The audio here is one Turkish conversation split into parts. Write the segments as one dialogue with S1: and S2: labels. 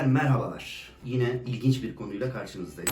S1: Efendim merhabalar. Yine ilginç bir konuyla karşınızdayım.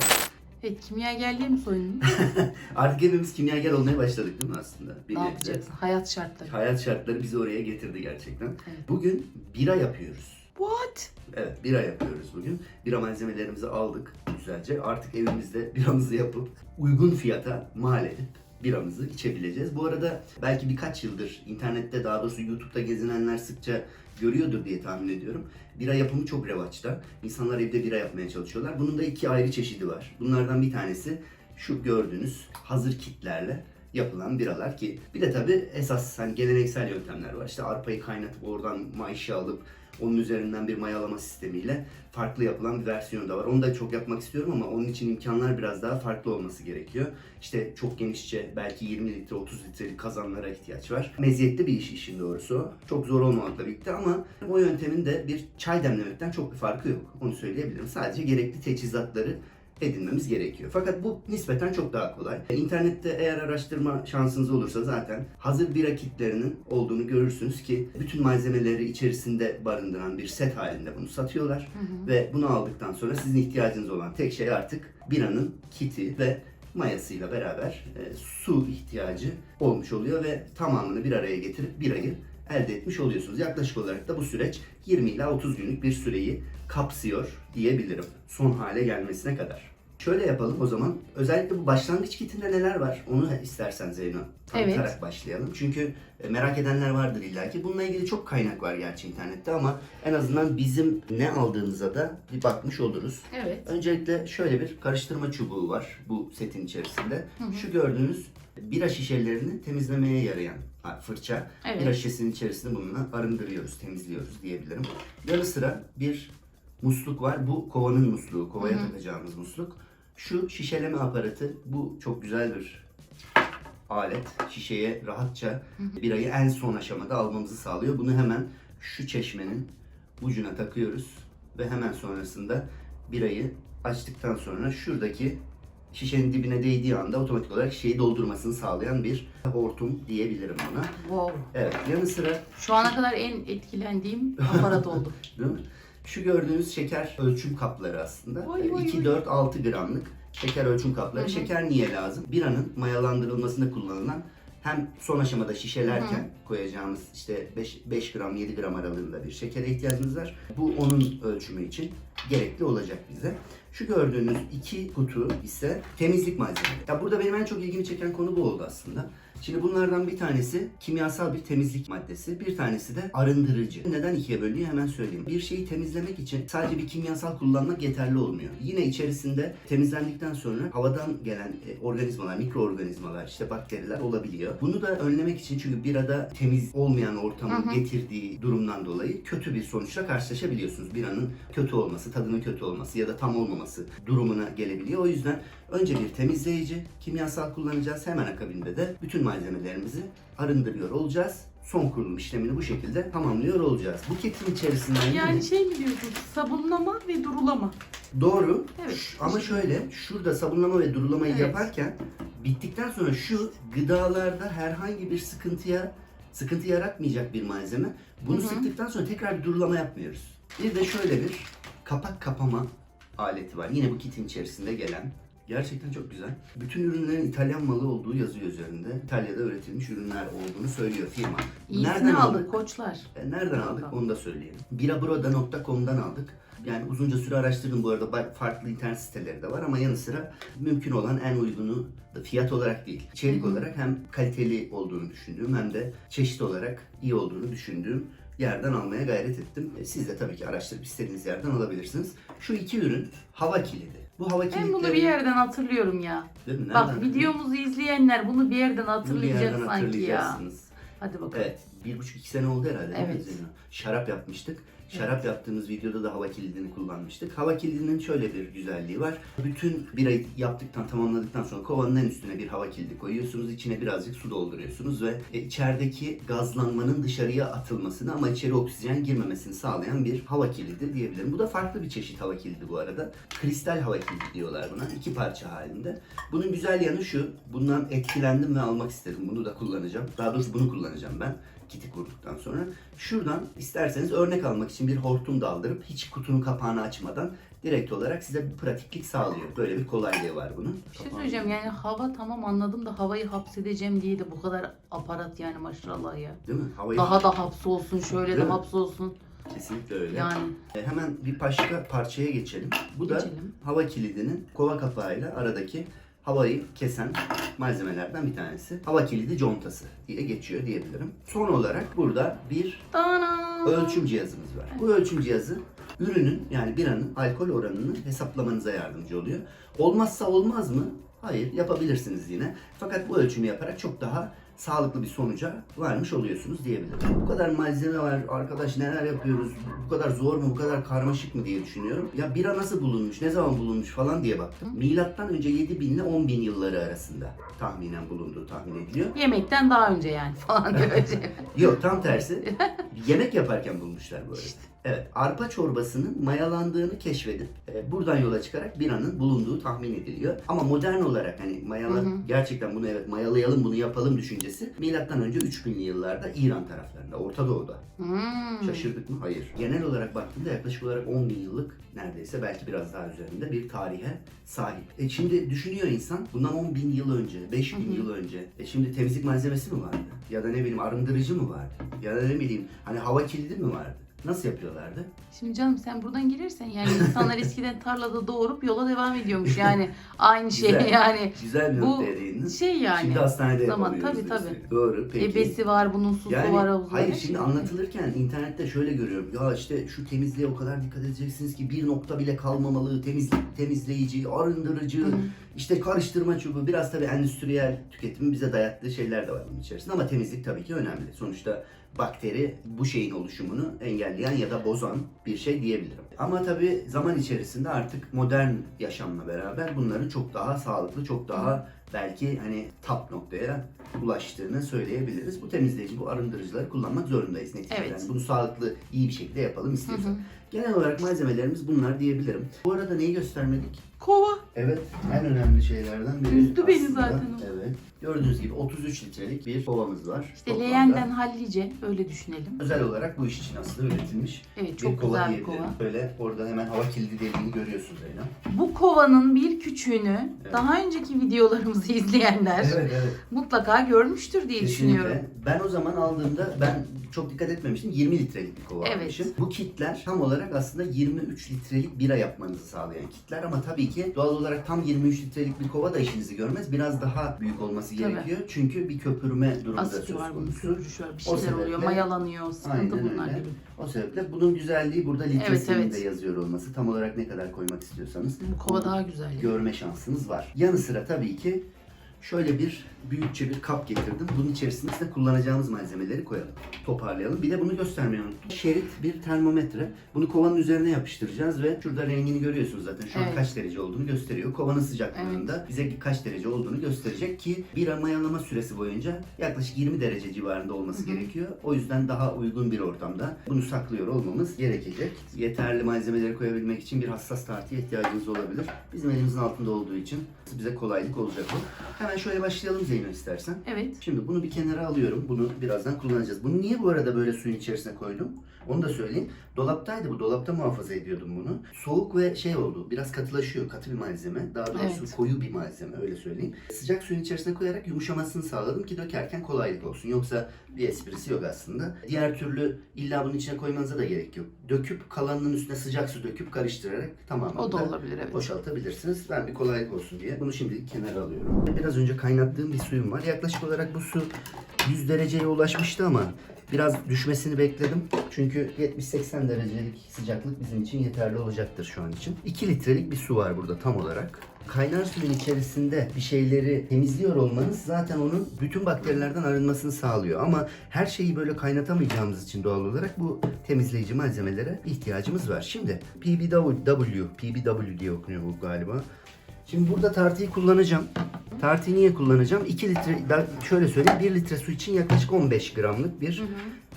S2: Evet kimyagerliğe mi soyundun?
S1: Artık hepimiz kimyager olmaya başladık değil mi aslında? Bir
S2: ne
S1: nebze.
S2: yapacaksın? Hayat şartları.
S1: Hayat şartları bizi oraya getirdi gerçekten.
S2: Evet.
S1: Bugün bira yapıyoruz.
S2: What?
S1: Evet bira yapıyoruz bugün. Bira malzemelerimizi aldık güzelce. Artık evimizde biramızı yapıp uygun fiyata mal edip biramızı içebileceğiz. Bu arada belki birkaç yıldır internette daha doğrusu YouTube'da gezinenler sıkça görüyordur diye tahmin ediyorum. Bira yapımı çok revaçta. İnsanlar evde bira yapmaya çalışıyorlar. Bunun da iki ayrı çeşidi var. Bunlardan bir tanesi şu gördüğünüz hazır kitlerle yapılan biralar ki bir de tabi esas hani geleneksel yöntemler var. İşte arpayı kaynatıp oradan mayışı alıp onun üzerinden bir mayalama sistemiyle farklı yapılan bir versiyonu da var. Onu da çok yapmak istiyorum ama onun için imkanlar biraz daha farklı olması gerekiyor. İşte çok genişçe belki 20 litre 30 litrelik kazanlara ihtiyaç var. Meziyetli bir iş işin doğrusu. Çok zor olmamakla birlikte ama o yöntemin de bir çay demlemekten çok bir farkı yok. Onu söyleyebilirim. Sadece gerekli teçhizatları edinmemiz gerekiyor. Fakat bu nispeten çok daha kolay. İnternette eğer araştırma şansınız olursa zaten hazır bira kitlerinin olduğunu görürsünüz ki bütün malzemeleri içerisinde barındıran bir set halinde bunu satıyorlar. Ve bunu aldıktan sonra sizin ihtiyacınız olan tek şey artık biranın kiti ve mayasıyla beraber e, su ihtiyacı olmuş oluyor ve tamamını bir araya getirip birayı elde etmiş oluyorsunuz. Yaklaşık olarak da bu süreç 20 ila 30 günlük bir süreyi kapsıyor diyebilirim. Son hale gelmesine kadar. Şöyle yapalım o zaman. Özellikle bu başlangıç kitinde neler var? Onu istersen Zeyno tanıtarak
S2: Evet.
S1: başlayalım. Çünkü e, merak edenler vardır illaki. Bununla ilgili çok kaynak var gerçi internette ama en azından bizim ne aldığımıza da bir bakmış oluruz.
S2: Evet.
S1: Öncelikle şöyle bir karıştırma çubuğu var bu setin içerisinde. Şu gördüğünüz bira şişelerini temizlemeye yarayan fırça.
S2: Evet.
S1: Bira şişesinin içerisinde bununla arındırıyoruz, temizliyoruz diyebilirim. Yanı sıra bir musluk var. Bu kovanın musluğu, kovaya takacağımız musluk. Şu şişeleme aparatı, bu çok güzel bir alet. Şişeye rahatça birayı en son aşamada almamızı sağlıyor. Bunu hemen şu çeşmenin ucuna takıyoruz ve hemen sonrasında birayı açtıktan sonra şuradaki şişenin dibine değdiği anda otomatik olarak şişeyi doldurmasını sağlayan bir hortum diyebilirim ona.
S2: Wow.
S1: Evet, yanı sıra
S2: Şu ana kadar en etkilendiğim aparat oldu.
S1: Değil mi? Şu gördüğünüz şeker ölçüm kapları aslında.
S2: Vay, vay,
S1: 2,
S2: vay.
S1: 4, 6 gramlık şeker ölçüm kapları. Şeker niye lazım? Biranın mayalandırılmasında kullanılan hem son aşamada şişelerken koyacağımız işte 5, 5 gram 7 gram aralığında bir şekere ihtiyacımız var. Bu onun ölçümü için gerekli olacak bize. Şu gördüğünüz iki kutu ise temizlik malzemeleri. Ya burada benim en çok ilgimi çeken konu bu oldu aslında. Şimdi bunlardan bir tanesi kimyasal bir temizlik maddesi, bir tanesi de arındırıcı. Neden ikiye bölünüyor hemen söyleyeyim. Bir şeyi temizlemek için sadece bir kimyasal kullanmak yeterli olmuyor. Yine içerisinde temizlendikten sonra havadan gelen e, organizmalar, mikroorganizmalar, işte bakteriler olabiliyor. Bunu da önlemek için çünkü birada temiz olmayan ortamın
S2: hı.
S1: getirdiği durumdan dolayı kötü bir sonuçla karşılaşabiliyorsunuz. Biranın kötü olması, tadının kötü olması ya da tam olmaması durumuna gelebiliyor. O yüzden önce bir temizleyici, kimyasal kullanacağız. Hemen akabinde de bütün malzemelerimizi arındırıyor olacağız. Son kurulum işlemini bu şekilde tamamlıyor olacağız. Bu kitin içerisinden yine-
S2: Yani şey mi diyorsun? Sabunlama ve durulama.
S1: Doğru.
S2: Evet.
S1: Ş- Ama şöyle, şurada sabunlama ve durulamayı
S2: Evet.
S1: yaparken bittikten sonra şu gıdalarda herhangi bir sıkıntıya sıkıntı yaratmayacak bir malzeme. Bunu
S2: Hı hı.
S1: sıktıktan sonra tekrar bir durulama yapmıyoruz. Bir de şöyle bir kapak kapama aleti var. Yine bu kitin içerisinde gelen. Gerçekten çok güzel. Bütün ürünlerin İtalyan malı olduğu yazıyor üzerinde. İtalya'da üretilmiş ürünler olduğunu söylüyor firma.
S2: İyisini aldık koçlar.
S1: E, Nereden aldık onu da söyleyelim. Biraburoda.com'dan aldık. Yani uzunca süre araştırdım bu arada farklı internet siteleri de var ama yanı sıra mümkün olan en uygunu fiyat olarak değil. içerik olarak hem kaliteli olduğunu düşündüğüm hem de çeşit olarak iyi olduğunu düşündüğüm yerden almaya gayret ettim. E, Siz de tabii ki araştırıp istediğiniz yerden alabilirsiniz. Şu iki ürün hava kilidi. Bu hava
S2: Ben bunu bir yerden hatırlıyorum ya.
S1: Değil mi?
S2: Bak
S1: Nereden?
S2: videomuzu izleyenler bunu bir yerden
S1: Bunu bir
S2: hatırlayacak
S1: yerden
S2: sanki ya.
S1: hatırlayacaksınız.
S2: Hadi bakalım.
S1: Evet. Bir buçuk iki sene oldu herhalde. değil mi
S2: Evet.
S1: Şarap yapmıştık. Şarap yaptığımız videoda da hava kilidini kullanmıştık. Hava kilidinin şöyle bir güzelliği var. Bütün birayı yaptıktan, tamamladıktan sonra kovanın en üstüne bir hava kilidi koyuyorsunuz. İçine birazcık su dolduruyorsunuz ve e, içerideki gazlanmanın dışarıya atılmasını ama içeri oksijen girmemesini sağlayan bir hava kilidi diyebilirim. Bu da farklı bir çeşit hava kilidi bu arada. Kristal hava kilidi diyorlar buna. iki parça halinde. Bunun güzel yanı şu. Bundan etkilendim ve almak istedim. Bunu da kullanacağım. Daha doğrusu bunu kullanacağım ben. Kiti kurduktan sonra. Şuradan isterseniz örnek almak için bir hortum daldırıp hiç kutunun kapağını açmadan direkt olarak size bir pratiklik sağlıyor. Böyle bir kolaylığı var bunun.
S2: Bir şey söyleyeceğim yani hava tamam anladım da havayı hapsedeceğim diye de bu kadar aparat yani maşallah ya.
S1: Değil mi? Havayı
S2: Daha da hapsolsun şöyle
S1: Değil
S2: de
S1: mi?
S2: hapsolsun.
S1: kesinlikle öyle.
S2: Yani
S1: E, Hemen bir başka parçaya geçelim. Bu da
S2: Geçelim.
S1: hava kilidinin kova kapağıyla aradaki havayı kesen malzemelerden bir tanesi. Hava kilidi contası diye geçiyor diyebilirim. Son olarak burada bir ölçüm cihazımız var. Bu ölçüm cihazı ürünün yani biranın alkol oranını hesaplamanıza yardımcı oluyor. Olmazsa olmaz mı? Hayır yapabilirsiniz yine. Fakat bu ölçümü yaparak çok daha sağlıklı bir sonuca varmış oluyorsunuz diyebilirim. Bu kadar malzeme var arkadaş neler yapıyoruz bu kadar zor mu bu kadar karmaşık mı diye düşünüyorum. Ya bira nasıl bulunmuş ne zaman bulunmuş falan diye baktım. Milattan önce 7000 ile 10.000 yılları arasında tahminen bulunduğu tahmin ediliyor.
S2: Yemekten daha önce yani falan diyor.
S1: Yok tam tersi. Yemek yaparken bulmuşlar bu arada. Evet, arpa çorbasının mayalandığını keşfedip e, buradan yola çıkarak biranın bulunduğu tahmin ediliyor. Ama modern olarak hani
S2: hı.
S1: gerçekten bunu evet mayalayalım bunu yapalım düşüncesi milattan önce 3000'li yıllarda İran taraflarında, Orta Doğu'da.
S2: Hmm.
S1: Şaşırdık mı? Hayır. Genel olarak baktığımda yaklaşık olarak 10 bin yıllık neredeyse belki biraz daha üzerinde bir tarihe sahip. E şimdi düşünüyor insan bundan 10 bin yıl önce, 5 bin yıl önce e şimdi temizlik malzemesi mi vardı? Ya da ne bileyim arındırıcı mı vardı? Ya da ne bileyim hani hava kilidi mi vardı? Nasıl yapıyorlardı?
S2: Şimdi canım sen buradan girersen yani insanlar eskiden tarlada doğurup yola devam ediyormuş yani aynı şey
S1: Güzel.
S2: yani
S1: Güzel bir
S2: Bu
S1: noktaya değindiniz.
S2: şey yani
S1: Şimdi hastanede
S2: zaman,
S1: yapamıyoruz.
S2: tabii,
S1: diyorsun.
S2: tabii.
S1: Doğru peki.
S2: ebesi var bunun susu
S1: Yani
S2: var havuzu var,
S1: hayır şimdi
S2: şey.
S1: anlatılırken internette şöyle görüyorum. Ya işte şu temizliğe o kadar dikkat edeceksiniz ki bir nokta bile kalmamalı. Temizlik, temizleyici, arındırıcı. İşte karıştırma çubuğu. Biraz tabii endüstriyel tüketimin bize dayattığı şeyler de var bunun içerisinde. Ama temizlik tabii ki önemli. Sonuçta bakteri bu şeyin oluşumunu engelleyen ya da bozan bir şey diyebilirim. Ama tabii zaman içerisinde artık modern yaşamla beraber bunların çok daha sağlıklı, çok daha belki hani top noktaya ulaştığını söyleyebiliriz. Bu temizleyici, bu arındırıcıları kullanmak zorundayız neticede.
S2: Evet.
S1: Yani bunu sağlıklı, iyi bir şekilde yapalım
S2: Hı
S1: istiyorsak.
S2: hı.
S1: Genel olarak malzemelerimiz bunlar diyebilirim. Bu arada neyi göstermedik?
S2: Kova.
S1: Evet, en önemli şeylerden biri
S2: Üzdü beni
S1: aslında.
S2: zaten o.
S1: Evet. Gördüğünüz gibi 33 litrelik bir kovamız var.
S2: İşte
S1: Toplamda.
S2: leğenden hallice öyle düşünelim.
S1: Özel olarak bu iş için aslında üretilmiş
S2: Evet
S1: bir
S2: çok güzel bir
S1: diyebilirim.
S2: kova.
S1: Böyle orada hemen hava kilidi dediğini görüyorsun Zeynep.
S2: Bu kovanın bir küçüğünü
S1: Evet.
S2: daha önceki videolarımızı izleyenler
S1: Evet evet.
S2: mutlaka görmüştür diye düşünüyorum.
S1: Ben o zaman aldığımda ben çok dikkat etmemiştim. 20 litrelik bir kova
S2: Evet.
S1: almışım. Bu kitler tam olarak aslında 23 litrelik bira yapmanızı sağlayan kitler ama tabii ki doğal olarak tam 23 litrelik bir kova da işinizi görmez. Biraz daha büyük olması
S2: Tabii.
S1: gerekiyor. Çünkü bir köpürme durumu da
S2: Asidi
S1: söz
S2: var bunun, sürücü var, bir şeyler oluyor,
S1: sebeple-
S2: mayalanıyor, sıkıntı bunlar
S1: öyle.
S2: gibi.
S1: O sebeple bunun güzelliği burada litresinin
S2: Evet, evet.
S1: de yazıyor olması. Tam olarak ne kadar koymak istiyorsanız
S2: Bu kova daha güzel. yani.
S1: görme şansınız var. Yanı sıra tabii ki şöyle bir büyükçe bir kap getirdim. Bunun içerisine de kullanacağımız malzemeleri koyalım. Toparlayalım. Bir de bunu göstermeyi unuttum. Şerit bir termometre. Bunu kovanın üzerine yapıştıracağız ve şurada rengini görüyorsunuz zaten. Şu an
S2: Evet.
S1: kaç derece olduğunu gösteriyor. Kovanın sıcaklığında bize kaç derece olduğunu gösterecek ki bir mayalama süresi boyunca yaklaşık 20 derece civarında olması gerekiyor. O yüzden daha uygun bir ortamda bunu saklıyor olmamız gerekecek. Yeterli malzemeleri koyabilmek için bir hassas tartıya ihtiyacınız olabilir. Bizim elimizin altında olduğu için bize kolaylık olacak bu. Hemen şöyle başlayalım Zeyno istersen.
S2: Evet.
S1: Şimdi bunu bir kenara alıyorum. Bunu birazdan kullanacağız. Bunu niye bu arada böyle suyun içerisine koydum? Onu da söyleyeyim. Dolaptaydı bu. Dolapta muhafaza ediyordum bunu. Soğuk ve şey oldu. Biraz katılaşıyor. Katı bir malzeme. Daha doğrusu
S2: Evet.
S1: koyu bir malzeme öyle söyleyeyim. Sıcak suyun içerisine koyarak yumuşamasını sağladım ki dökerken kolaylık olsun. Yoksa bir esprisi yok aslında. Diğer türlü illa bunun içine koymanıza da gerek yok. Döküp kalanının üstüne sıcak su döküp karıştırarak tamamını
S2: O da olabilir evet.
S1: boşaltabilirsiniz. Ben bir kolaylık olsun diye bunu şimdi kenara alıyorum. Biraz önce kaynattığım bir suyum var. Yaklaşık olarak bu su 100 dereceye ulaşmıştı ama biraz düşmesini bekledim. Çünkü 70-80 derecelik sıcaklık bizim için yeterli olacaktır şu an için. 2 litrelik bir su var burada tam olarak. Kaynar suyun içerisinde bir şeyleri temizliyor olmanız zaten onun bütün bakterilerden arınmasını sağlıyor. Ama her şeyi böyle kaynatamayacağımız için doğal olarak bu temizleyici malzemelere ihtiyacımız var. Şimdi PBW, PBW diye okunuyor bu galiba. Şimdi burada tartıyı kullanacağım. Tartıyı niye kullanacağım? 2 litre, şöyle söyleyeyim 1 litre su için yaklaşık 15 gramlık bir.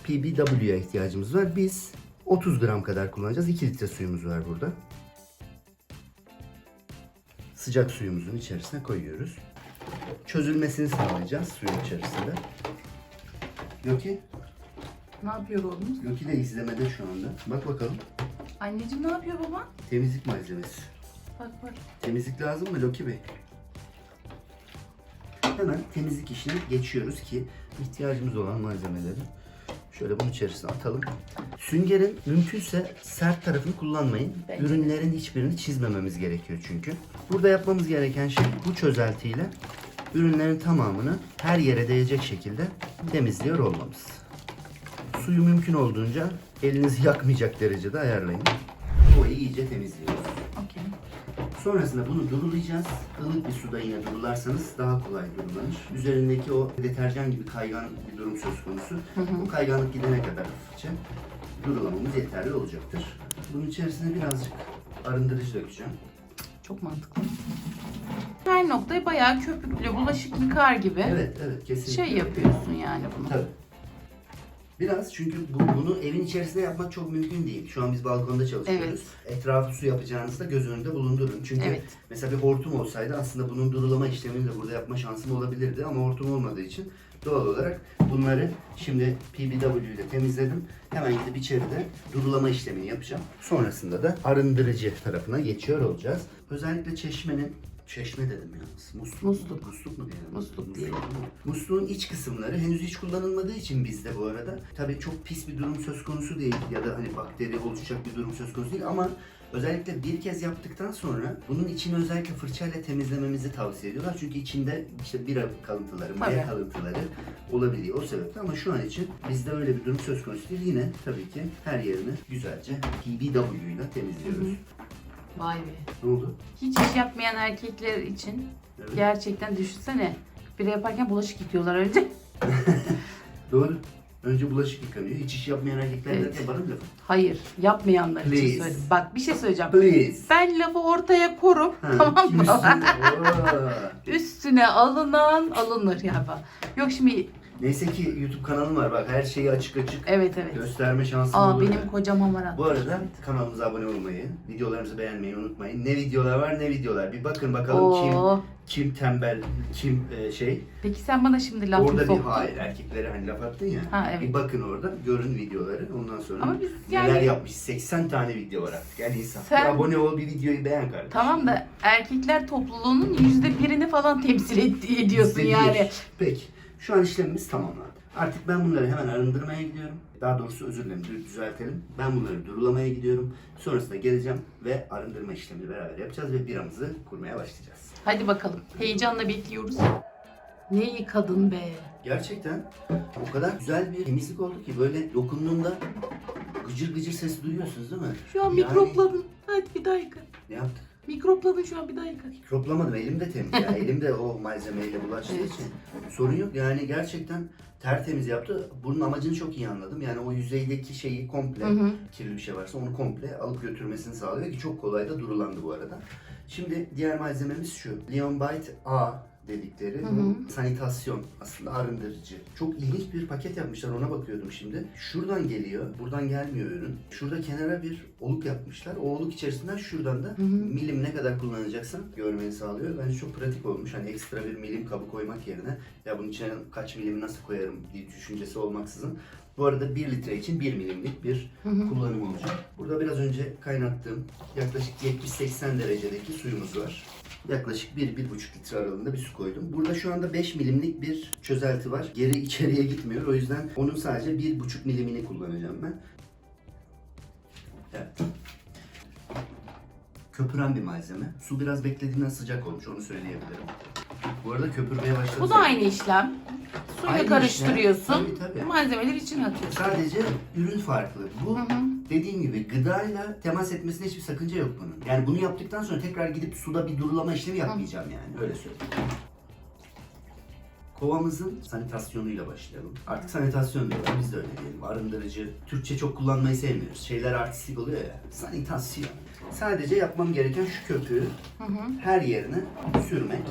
S1: PBW'ye ihtiyacımız var. Biz 30 gram kadar kullanacağız. 2 litre suyumuz var burada. Sıcak suyumuzun içerisine koyuyoruz. Çözülmesini sağlayacağız suyun içerisinde. Yok ki
S2: Ne yapıyor oğlumuz?
S1: Loki de izlemede şu anda. Bak bakalım.
S2: Anneciğim ne yapıyor baba?
S1: Temizlik malzemesi.
S2: Bak bak.
S1: Temizlik lazım mı Loki Bey? Hemen temizlik işine geçiyoruz ki ihtiyacımız olan malzemeleri şöyle bunun içerisine atalım. Süngerin mümkünse sert tarafını kullanmayın.
S2: Bence.
S1: Ürünlerin hiçbirini çizmememiz gerekiyor çünkü. Burada yapmamız gereken şey bu çözeltiyle ürünlerin tamamını her yere değecek şekilde temizliyor olmamız. Suyu mümkün olduğunca elinizi yakmayacak derecede ayarlayın. Kovayı iyice temizliyoruz.
S2: Okey.
S1: Sonrasında bunu durulayacağız. Ilık bir suda yine durularsanız daha kolay durulanır. Üzerindeki o deterjan gibi kaygan bir durum söz konusu. O kayganlık gidene kadar hafifçe durulamamız yeterli olacaktır. Bunun içerisine birazcık arındırıcı dökeceğim.
S2: Çok mantıklı. Her noktayı bayağı köpükle bulaşık yıkar gibi
S1: Evet, evet kesinlikle.
S2: şey yapıyorsun yani bunu.
S1: Tabii. Biraz çünkü bu, bunu evin içerisinde yapmak çok mümkün değil. Şu an biz balkonda çalışıyoruz. Etrafı su yapacağınızda göz önünde bulundurun. Çünkü
S2: Evet.
S1: mesela bir hortum olsaydı aslında bunun durulama işlemini de burada yapma şansım olabilirdi. Ama hortum olmadığı için doğal olarak bunları şimdi PBW ile temizledim. Hemen gidip içeride durulama işlemini yapacağım. Sonrasında da arındırıcı tarafına geçiyor olacağız. Özellikle çeşmenin Çeşme dedim yalnız. Musluk.
S2: Musluk.
S1: Musluk mu diyelim?
S2: Musluk diyelim.
S1: Musluğun iç kısımları henüz hiç kullanılmadığı için bizde bu arada. Tabii çok pis bir durum söz konusu değil ya da hani bakteri oluşacak bir durum söz konusu değil ama özellikle bir kez yaptıktan sonra bunun içini özellikle fırçayla temizlememizi tavsiye ediyorlar. Çünkü içinde işte bira kalıntıları, maya
S2: Tabii.
S1: kalıntıları olabiliyor o sebeple ama şu an için bizde öyle bir durum söz konusu değil. Yine tabii ki her yerini güzelce PBW ile temizliyoruz.
S2: Vay be.
S1: Ne oldu?
S2: Hiç iş yapmayan erkekler için
S1: Evet.
S2: gerçekten düşünsene. Biri yaparken bulaşık yıkıyorlar önce.
S1: Doğru. Önce bulaşık yıkanıyor. Hiç iş yapmayan erkekler
S2: Evet.
S1: bana mı lafı?
S2: Hayır, yapmayanlar için
S1: Please.
S2: söyledim. Bak bir şey söyleyeceğim.
S1: Please.
S2: Ben lafı ortaya korum,
S1: Ha,
S2: tamam mı?
S1: üstünde? Oo.
S2: Üstüne alınan alınır ya bak. Yok şimdi,
S1: Neyse ki YouTube kanalım var bak her şeyi açık açık
S2: evet evet.
S1: gösterme şansım
S2: Aa
S1: oluyor.
S2: benim kocam hamarat.
S1: Bu arada kanalımıza abone olmayı, videolarımızı beğenmeyi unutmayın. Ne videolar var ne videolar. Bir bakın bakalım
S2: Oo.
S1: kim kim tembel, kim e, şey.
S2: Peki sen bana şimdi laf mı
S1: orada bir
S2: soktun?
S1: hayır erkeklere hani laf attın ya.
S2: Ha, evet.
S1: Bir bakın orada görün videoları. Ondan sonra
S2: Ama biz
S1: neler
S2: yani-
S1: yapmış. 80 tane video var artık. Gel insan.
S2: Sen-
S1: Bir abone ol bir videoyu beğen kardeşim.
S2: Tamam da erkekler topluluğunun yüzde birini falan temsil et- ediyorsun yani.
S1: Peki. Şu an işlemimiz tamamlandı. Artık ben bunları hemen arındırmaya gidiyorum. Daha doğrusu özür dilerim dü- düzeltelim. Ben bunları durulamaya gidiyorum. Sonrasında geleceğim ve arındırma işlemini beraber yapacağız ve biramızı kurmaya başlayacağız.
S2: Hadi bakalım. Heyecanla bekliyoruz. Ne yıkadın be.
S1: Gerçekten o kadar güzel bir temizlik oldu ki böyle dokunduğumda gıcır gıcır ses duyuyorsunuz değil mi?
S2: Şu an
S1: Yani-
S2: mikropladın. Hadi bir daha yıka.
S1: Ne yaptık?
S2: Mikropladın şu an bir daha yıka.
S1: Mikroplamadım. Elim de temiz ya. Elim de o malzemeyle bulaştığı
S2: Evet.
S1: için sorun yok. Yani gerçekten tertemiz yaptı. Bunun amacını çok iyi anladım. Yani o yüzeydeki şeyi komple
S2: Hı hı.
S1: kirli bir şey varsa onu komple alıp götürmesini sağlıyor ki çok kolay da durulandı bu arada. Şimdi diğer malzememiz şu. Leon Bite A dedikleri
S2: Hı hı.
S1: sanitasyon aslında arındırıcı. Çok ilginç bir paket yapmışlar ona bakıyordum şimdi. Şuradan geliyor, buradan gelmiyor ürün. Şurada kenara bir oluk yapmışlar. O oluk içerisinden şuradan da
S2: Hı hı.
S1: milim ne kadar kullanacaksan görmeni sağlıyor. Bence çok pratik olmuş. Hani ekstra bir milim kabı koymak yerine ya bunun içine kaç milim nasıl koyarım diye düşüncesi olmaksızın. Bu arada 1 litre için 1 milimlik bir
S2: Hı hı.
S1: kullanım olacak. Burada biraz önce kaynattığım yaklaşık 70-80 derecedeki suyumuz var. Yaklaşık 1-1,5 litre aralığında bir su koydum. Burada şu anda 5 milimlik bir çözelti var. Geri içeriye gitmiyor. O yüzden onun sadece 1,5 milimini kullanacağım ben. Evet. Köpüren bir malzeme. Su biraz beklediğinden sıcak olmuş onu söyleyebilirim. Bu arada köpürmeye başladı.
S2: Bu da aynı işlem. Suyla
S1: Aynı
S2: karıştırıyorsun.
S1: işlem. Tabii, tabii.
S2: Malzemeleri içine atıyorsun.
S1: Sadece ürün farklı. Bu
S2: Hı hı.
S1: Dediğim gibi gıdayla temas etmesine hiçbir sakınca yok bunun. Yani bunu yaptıktan sonra tekrar gidip suda bir durulama işlemi yapmayacağım yani. Öyle söyleyeyim. Kovamızın sanitasyonuyla başlayalım. Artık sanitasyon diyorlar, biz de öyle diyelim. Arındırıcı. Türkçe çok kullanmayı sevmiyoruz. Şeyler artistik oluyor ya. Sanitasyon. Sadece yapmam gereken şu köpüğü
S2: Hı hı.
S1: her yerine sürmek.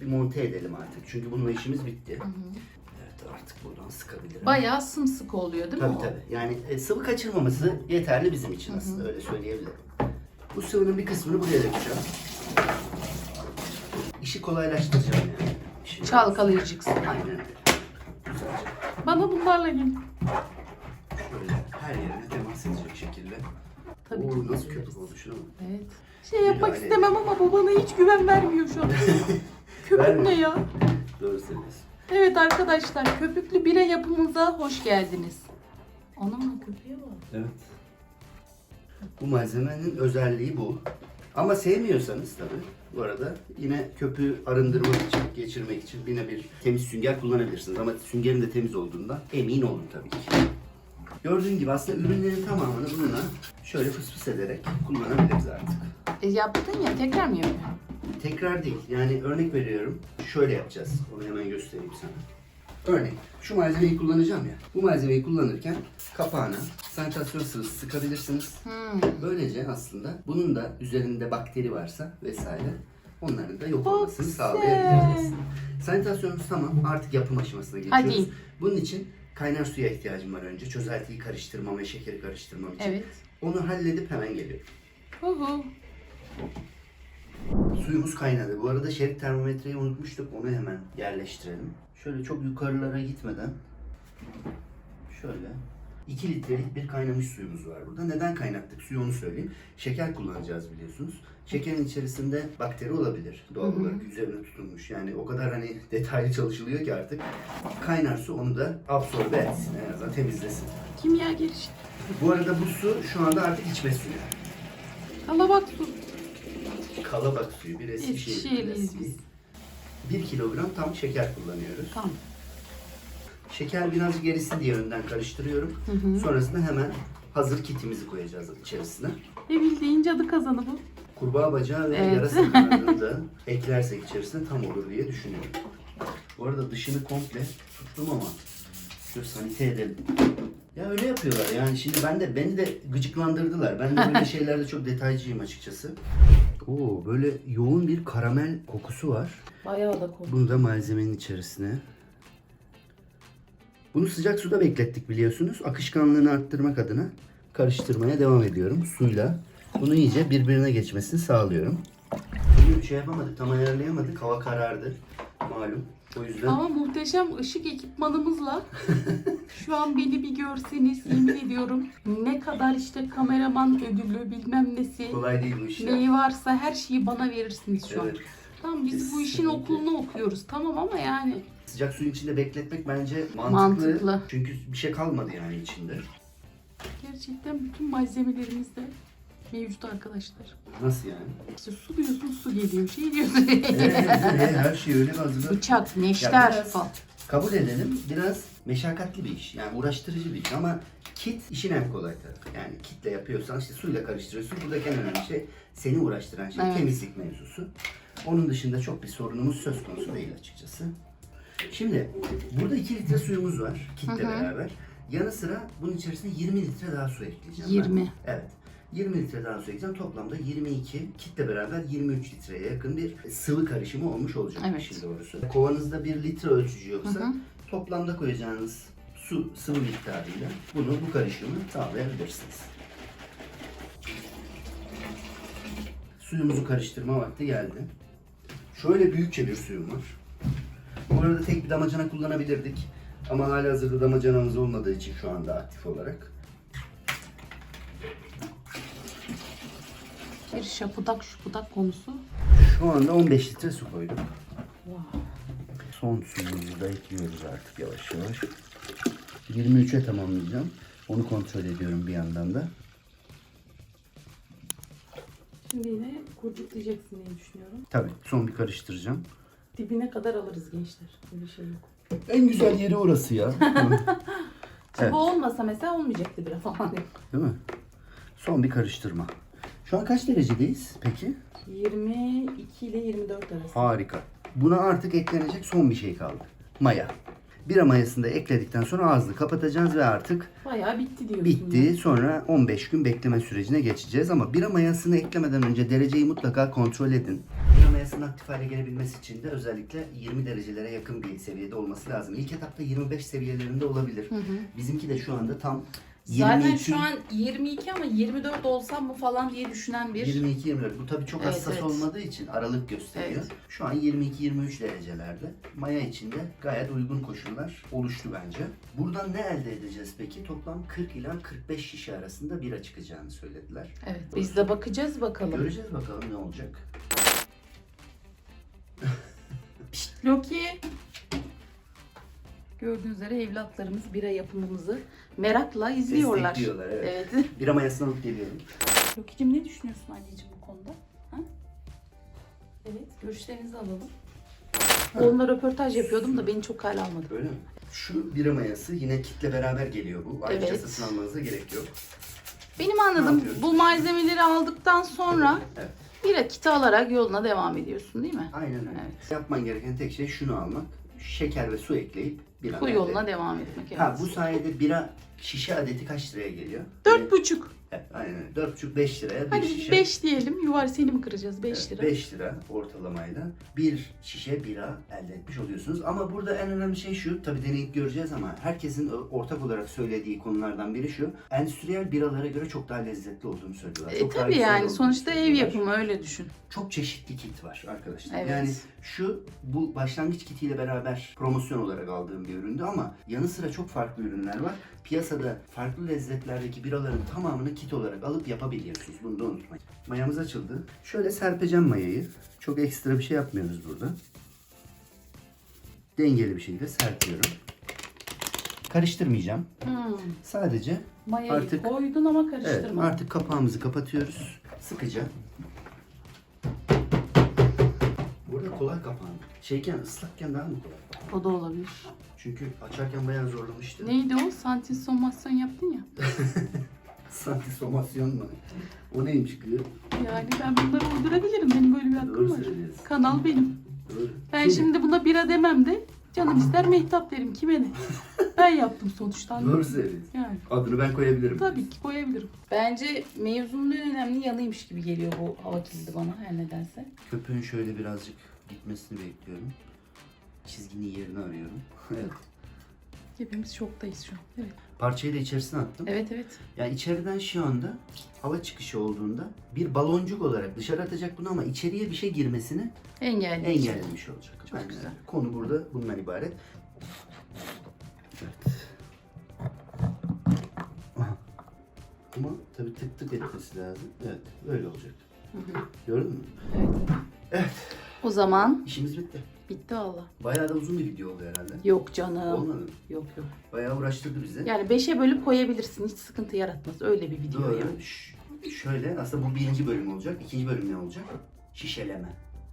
S1: Bir monte edelim artık. Çünkü bununla işimiz bitti. Artık buradan sıkabilirim.
S2: Bayağı sımsıkı oluyor değil mi
S1: Tabii
S2: o?
S1: tabii. Yani e, sıvı kaçırmaması yeterli bizim için aslında öyle söyleyebilirim. Bu sıvının bir kısmını buraya dökeceğim. İşi kolaylaştıracağım yani. İşi-
S2: Çalkalayacaksın.
S1: Aynen öyle. Güzelce.
S2: Bana bunlarla gel.
S1: Şöyle her yerine temas edecek şekilde.
S2: Tabii
S1: Oo,
S2: ki
S1: nasıl köpük oldu şuna bak.
S2: Evet. Şey yapmak
S1: Müdahale
S2: istemem ama bu bana hiç güven vermiyor şu an. Köpük
S1: Vermiyor.
S2: ne ya?
S1: Doğru söylüyorsun.
S2: Evet arkadaşlar köpüklü bire yapımıza hoş geldiniz. Anam köpüğe bak.
S1: Evet. Bu malzemenin özelliği bu. Ama sevmiyorsanız tabii bu arada yine köpüğü arındırmak için, geçirmek için yine bir temiz sünger kullanabilirsiniz. Ama süngerin de temiz olduğundan emin olun tabii ki. Gördüğün gibi aslında ürünlerin tamamını bununla şöyle fıs fıs ederek kullanabiliriz artık.
S2: E yaptın ya tekrar mı yapıyorsun?
S1: Tekrar değil. Yani örnek veriyorum. Şöyle yapacağız. Onu hemen göstereyim sana. Örnek. Şu malzemeyi kullanacağım ya. Bu malzemeyi kullanırken kapağına sanitasyon sıvısı sıkabilirsiniz.
S2: Hmm.
S1: Böylece aslında bunun da üzerinde bakteri varsa vesaire onların da yok olmasını sağlayabiliriz. Sanitasyonumuz tamam. Artık yapım aşamasına geçiyoruz.
S2: Hadi.
S1: Bunun için kaynar suya ihtiyacım var önce. Çözeltiyi karıştırmam ve şekeri karıştırmam için.
S2: Evet.
S1: Onu halledip hemen geliyorum.
S2: Hu hu.
S1: Suyumuz kaynadı. Bu arada şerit termometreyi unutmuştuk. Onu hemen yerleştirelim. Şöyle çok yukarılara gitmeden şöyle 2 litrelik bir kaynamış suyumuz var burada. Neden kaynattık suyu onu söyleyeyim. Şeker kullanacağız biliyorsunuz. Şekerin içerisinde bakteri olabilir doğal olarak üzerine tutulmuş. Yani o kadar hani detaylı çalışılıyor ki artık. Kaynar su onu da absorbe etsin en azından temizlesin.
S2: Kimya geliş.
S1: Bu arada bu su şu anda artık içme suyu.
S2: Allah bak su.
S1: Kalabak suyu bir Eskişehir
S2: Eskişehirliyiz
S1: klasiği.
S2: biz.
S1: 1 kilogram tam şeker kullanıyoruz.
S2: Tamam.
S1: Şeker biraz gerisi diye önden karıştırıyorum. Sonrasında hemen hazır kitimizi koyacağız içerisine.
S2: Ne bildiğin cadı kazanı bu.
S1: Kurbağa bacağı ve
S2: Evet.
S1: yarasa kanadını da eklersek içerisine tam olur diye düşünüyorum. Bu arada dışını komple tuttum ama şu sanite edelim. Ya öyle yapıyorlar yani şimdi ben de beni de gıcıklandırdılar. Ben de böyle şeylerde çok detaycıyım açıkçası. Oo böyle yoğun bir karamel kokusu var.
S2: Bayağı da kol.
S1: Bunu da malzemenin içerisine. Bunu sıcak suda beklettik biliyorsunuz. Akışkanlığını arttırmak adına karıştırmaya devam ediyorum suyla. Bunu iyice birbirine geçmesini sağlıyorum. Bugün şey yapamadık, tam ayarlayamadık. Hava karardı. Malum. O yüzden
S2: Ama muhteşem ışık ekipmanımızla şu an beni bir görseniz yemin ediyorum ne kadar işte kameraman ödülü bilmem nesi
S1: kolay değil bu işler.
S2: neyi varsa her şeyi bana verirsiniz şu an.
S1: Evet.
S2: Tamam biz bu işin
S1: Kesinlikle.
S2: okulunu okuyoruz tamam ama yani
S1: Sıcak suyun içinde bekletmek bence mantıklı.
S2: Mantıklı.
S1: Çünkü bir şey kalmadı yani içinde.
S2: gerçekten bütün malzemelerimiz de mevcut arkadaşlar.
S1: Nasıl yani?
S2: İşte su diyorsun su geliyor şey diyorsun.
S1: Evet, her şey öyle bir hazırladık.
S2: Bıçak,
S1: Ya
S2: neşter
S1: biraz
S2: falan.
S1: Kabul edelim biraz meşakkatli bir iş. Yani uğraştırıcı bir iş ama kit işin en kolay tarafı. Yani kitle yapıyorsan işte suyla karıştırıyorsun. Buradaki en önemli şey seni uğraştıran şey
S2: Evet.
S1: temizlik mevzusu. Onun dışında çok bir sorunumuz söz konusu değil açıkçası. Şimdi burada 2 litre suyumuz var kitle beraber. Yanı sıra bunun içerisine 20 litre daha su ekleyeceğim. ben.
S2: 20.
S1: Evet. 20 litre daha su ekleyeceğim. Toplamda 22, kitle beraber 23 litreye yakın bir sıvı karışımı olmuş olacak
S2: Evet.
S1: işin doğrusu. Kovanızda 1 litre ölçücü yoksa
S2: Hı hı.
S1: toplamda koyacağınız su sıvı miktarıyla bunu bu karışımı sağlayabilirsiniz. Suyumuzu karıştırma vakti geldi. Şöyle büyükçe bir suyum var. Bu arada tek bir damacana kullanabilirdik. Ama hala hazırda damacanamız olmadığı için şu anda aktif olarak.
S2: Bir şapudak şupudak konusu.
S1: Şu anda 15 litre su koyduk.
S2: Wow.
S1: Son suyumuzu da ekliyoruz artık yavaş yavaş. 23'e tamamlayacağım. Onu kontrol ediyorum bir yandan da.
S2: Şimdi yine kurcuklayacaksın diye düşünüyorum.
S1: Tabii son bir karıştıracağım.
S2: Dibine kadar alırız gençler. Öyle şey yok.
S1: En güzel yeri orası ya. evet,
S2: Bu olmasa mesela olmayacaktı bile falan.
S1: değil mi? Son bir karıştırma. Şu an kaç derecedeyiz peki?
S2: 22 ile 24 arası.
S1: Harika. Buna artık eklenecek son bir şey kaldı. Maya. Bira mayasını da ekledikten sonra ağzını kapatacağız ve artık
S2: Bayağı bitti diyorsun.
S1: bitti. Sonra 15 gün bekleme sürecine geçeceğiz ama bira mayasını eklemeden önce dereceyi mutlaka kontrol edin. Bira mayasının aktif hale gelebilmesi için de özellikle 20 derecelere yakın bir seviyede olması lazım. İlk etapta 25 seviyelerinde olabilir.
S2: Hı hı.
S1: Bizimki de şu anda tam
S2: Zaten
S1: 22
S2: şu an 22 ama 24 olsam mı falan diye düşünen bir
S1: 22 24. Bu tabii çok
S2: Evet,
S1: hassas
S2: evet.
S1: olmadığı için aralık gösteriyor.
S2: Evet.
S1: Şu an 22 23 derecelerde. Maya içinde gayet uygun koşullar oluştu bence. Buradan ne elde edeceğiz peki? Toplam 40 ila 45 şişe arasında bira çıkacağını söylediler.
S2: Evet biz de bakacağız bakalım.
S1: Göreceğiz bakalım ne olacak.
S2: Loki. Gördüğünüz üzere evlatlarımız bira yapımımızı merakla izliyorlar.
S1: Destekliyorlar evet.
S2: Evet.
S1: Bira mayasını alıp geliyorum.
S2: Loki'cim ne düşünüyorsun anneciğim bu konuda? Ha? Evet, görüşlerinizi alalım. Onunla röportaj yapıyordum da beni çok hale almadı.
S1: Öyle mi? Şu bira mayası yine kitle beraber geliyor bu. Ayrıca
S2: Evet.
S1: satın almanıza gerek yok.
S2: Benim anladığım bu malzemeleri aldıktan sonra
S1: Evet.
S2: bira kiti alarak yoluna devam ediyorsun değil mi?
S1: Aynen öyle.
S2: Evet.
S1: Yapman gereken tek şey şunu almak. Şeker ve su ekleyip bira
S2: Bu
S1: elde
S2: yoluna devam etmek. Evet.
S1: Ha bu sayede bira şişe adeti kaç liraya geliyor?
S2: Dört buçuk.
S1: Aynen öyle. 4,5-5 liraya bir
S2: Hadi
S1: şişe.
S2: 5 diyelim. Yuvar seni mi kıracağız? 5 lira.
S1: 5 lira ortalamayla bir şişe bira elde etmiş oluyorsunuz. Ama burada en önemli şey şu, tabii deneyip göreceğiz ama herkesin ortak olarak söylediği konulardan biri şu. Endüstriyel biralara göre çok daha lezzetli olduğunu söylüyorlar.
S2: E,
S1: çok
S2: tabii yani sonuçta ev
S1: söylüyorlar.
S2: yapımı öyle düşün.
S1: Çok çeşitli kit var arkadaşlar.
S2: Evet.
S1: Yani şu bu başlangıç kitiyle beraber promosyon olarak aldığım bir üründü ama yanı sıra çok farklı ürünler var. Piyasada farklı lezzetlerdeki biraların tamamını kit olarak alıp yapabiliyorsunuz. Bunu da unutmayın. Mayamız açıldı. Şöyle serpeceğim mayayı. Çok ekstra bir şey yapmıyoruz burada. Dengeli bir şekilde serpiyorum. Karıştırmayacağım.
S2: Hmm.
S1: Sadece
S2: Mayayı
S1: Artık-
S2: koydun ama
S1: evet,
S2: karıştırma.
S1: artık kapağımızı kapatıyoruz. Sıkıca. Burada kolay kapandı. Şeyken ıslakken daha mı kolay?
S2: O da olabilir.
S1: Çünkü açarken bayağı zorlamıştı.
S2: Neydi o? Santisomasyon yaptın ya.
S1: Santisomasyon mu? O neymiş kız?
S2: Yani ben bunları uydurabilirim. Benim böyle bir hakkım
S1: Doğru
S2: var.
S1: söylüyorsun.
S2: Kanal benim.
S1: Doğru.
S2: Ben şimdi buna bira demem de canım ister mehtap derim. Kime ne? Ben yaptım sonuçta. anladın
S1: Doğru
S2: mı?
S1: söylüyorsun.
S2: Yani
S1: Adını ben koyabilirim.
S2: tabii ki koyabilirim. Bence mevzunun en önemli yanıymış gibi geliyor bu hava kilidi bana her nedense.
S1: Köpüğün şöyle birazcık gitmesini bekliyorum. Çizginin yerini arıyorum. evet.
S2: Hepimiz şoktayız şu an. Evet.
S1: Parçayı da içerisine attım.
S2: Evet evet.
S1: Yani içeriden şu anda hava çıkışı olduğunda bir baloncuk olarak dışarı atacak bunu ama içeriye bir şey girmesini
S2: Engelleyici.
S1: engellemiş olacak.
S2: Çok
S1: Aynen
S2: güzel.
S1: öyle. Konu burada bundan ibaret. Evet. Aha. Ama tabii tık tık etmesi lazım. Evet, öyle olacak.
S2: Hı hı.
S1: Gördün mü?
S2: Evet. O zaman
S1: İşimiz bitti.
S2: Bitti valla.
S1: Bayağı da uzun bir video oldu herhalde.
S2: Yok canım.
S1: Olmadı mı?
S2: Yok yok.
S1: Bayağı uğraştırdı bizi.
S2: Yani beşe bölüp koyabilirsin. Hiç sıkıntı yaratmaz. Öyle bir video
S1: Doğru.
S2: yani.
S1: Ş- Şöyle aslında bu birinci bölüm olacak. İkinci bölüm ne olacak? Şişeleme.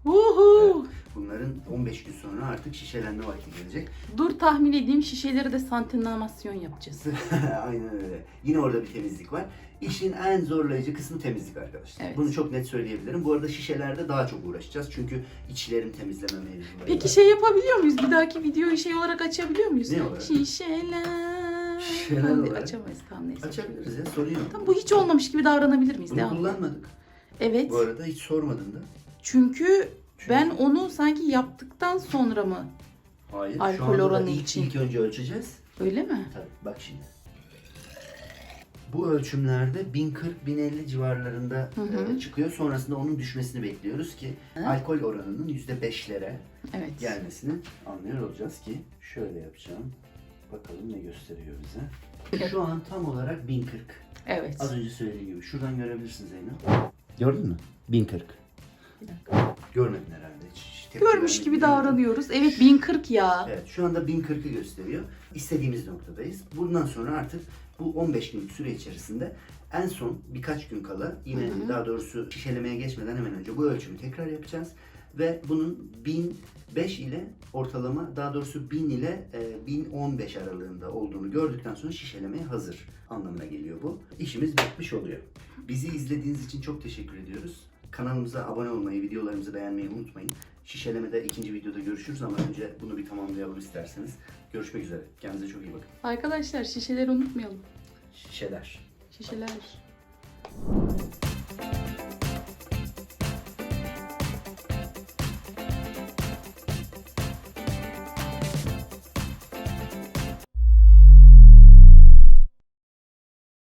S2: Uhu.
S1: Bunların 15 gün sonra artık şişelenme vakti gelecek.
S2: Dur tahmin edeyim şişeleri de santilamasyon yapacağız.
S1: Aynen öyle. Yine orada bir temizlik var. İşin en zorlayıcı kısmı temizlik arkadaşlar.
S2: Evet.
S1: Bunu çok net söyleyebilirim. Bu arada şişelerde daha çok uğraşacağız. Çünkü içlerini temizleme mevzuları.
S2: Peki şey yapabiliyor muyuz? Bir dahaki videoyu şey olarak açabiliyor muyuz?
S1: Ne olarak?
S2: Şişeler.
S1: Şişeler
S2: Hadi
S1: olarak.
S2: Açamayız tamam neyse.
S1: Açabiliriz ya sorun yok.
S2: Tamam bu hiç olmamış gibi davranabilir miyiz?
S1: Bunu
S2: Devam.
S1: kullanmadık.
S2: Evet.
S1: Bu arada hiç sormadın da.
S2: Çünkü
S1: Çünkü-
S2: ben onu sanki yaptıktan sonra mı?
S1: Hayır.
S2: Alkol
S1: şu anda da
S2: oranı
S1: ilk,
S2: için.
S1: ilk önce ölçeceğiz.
S2: Öyle mi?
S1: Tabii bak şimdi. Bu ölçümlerde 1040-1050 civarlarında
S2: Hı hı.
S1: e, çıkıyor. Sonrasında onun düşmesini bekliyoruz ki
S2: Hı.
S1: alkol oranının %5'lere
S2: Evet.
S1: gelmesini anlıyor olacağız ki şöyle yapacağım. Bakalım ne gösteriyor bize. Şu an tam olarak 1040.
S2: Evet.
S1: Az önce söylediğim gibi. Şuradan görebilirsin Zeynep. Gördün mü? 1040.
S2: Bir dakika.
S1: Görmedin herhalde hiç. hiç tepki
S2: Görmüş
S1: vermedin,
S2: gibi davranıyoruz. Evet 1040 ya.
S1: Evet şu anda 1040'ı gösteriyor. İstediğimiz noktadayız. Bundan sonra artık bu 15 günlük süre içerisinde en son birkaç gün kala yine
S2: Hı hı.
S1: daha doğrusu şişelemeye geçmeden hemen önce bu ölçümü tekrar yapacağız. Ve bunun 1005 ile ortalama daha doğrusu 1000 ile e, 1015 aralığında olduğunu gördükten sonra şişelemeye hazır anlamına geliyor bu. İşimiz bitmiş oluyor. Bizi izlediğiniz için çok teşekkür ediyoruz. Kanalımıza abone olmayı, videolarımızı beğenmeyi unutmayın. Şişelemede ikinci videoda görüşürüz ama önce bunu bir tamamlayalım isterseniz. Görüşmek üzere. Kendinize çok iyi bakın.
S2: Arkadaşlar şişeleri unutmayalım.
S1: Şişeler.
S2: Şişeler.